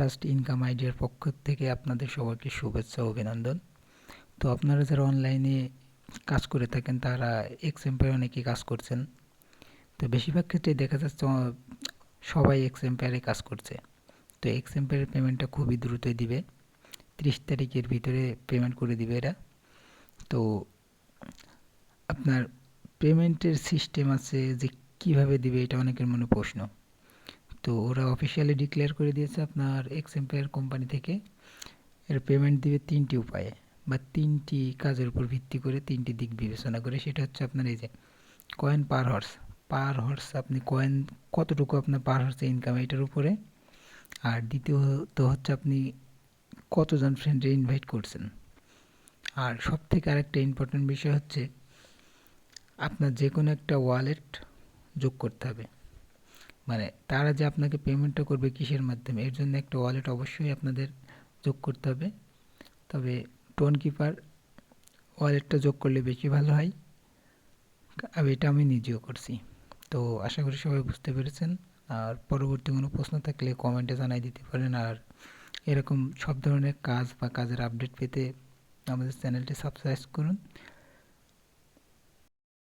Trust income আইডিয়ার পক্ষ থেকে আপনাদের সবাইকে শুভেচ্ছা অভিনন্দন। তো আপনারা যারা অনলাইনে কাজ করে থাকেন, তারা এক্সএম্পায়ার অনেকেই কাজ করছেন। তো বেশিরভাগ ক্ষেত্রে দেখা যাচ্ছে সবাই এক্সএম্পায়ারে কাজ করছে। তো এক্সএম্পায়ারের পেমেন্টটা খুবই দ্রুতই দিবে। ত্রিশ তারিখের ভিতরে পেমেন্ট করে দিবে এরা। তো আপনার পেমেন্টের সিস্টেম আছে যে কীভাবে দিবে, এটা অনেকের মনে প্রশ্ন। তো ওরা অফিসিয়ালি ডিক্লেয়ার করে দিয়েছে আপনার এক্স এম্পায়ার কোম্পানি থেকে। এর পেমেন্ট দিবে তিনটি উপায়ে, বা তিনটি কাজের উপর ভিত্তি করে তিনটি দিক বিবেচনা করে। সেটা হচ্ছে আপনার এই যে coin per horse per horse আপনি কয়েন কতটুকু আপনার পার হর্সে ইনকাম এটার উপরে। আর দ্বিতীয়ত হচ্ছে আপনি কতজন ফ্রেন্ডে ইনভাইট করছেন। আর সব থেকে আরেকটা ইম্পর্টেন্ট বিষয় হচ্ছে আপনার যে কোনো একটা ওয়ালেট যোগ করতে হবে। মানে তারা যে আপনাকে পেমেন্টটা করবে কিসের মাধ্যমে, এর জন্য একটা ওয়ালেট অবশ্যই আপনাদের যোগ করতে হবে। তবে টোন কিপার ওয়ালেটটা যোগ করলে বেশি ভালো হয়। আর এটা আমি নিজেও করছি। তো আশা করি সবাই বুঝতে পেরেছেন। আর পরবর্তী কোনো প্রশ্ন থাকলে কমেন্টে জানাই দিতে পারেন। আর এরকম সব ধরনের কাজ বা কাজের আপডেট পেতে আমাদের চ্যানেলটি সাবস্ক্রাইব করুন।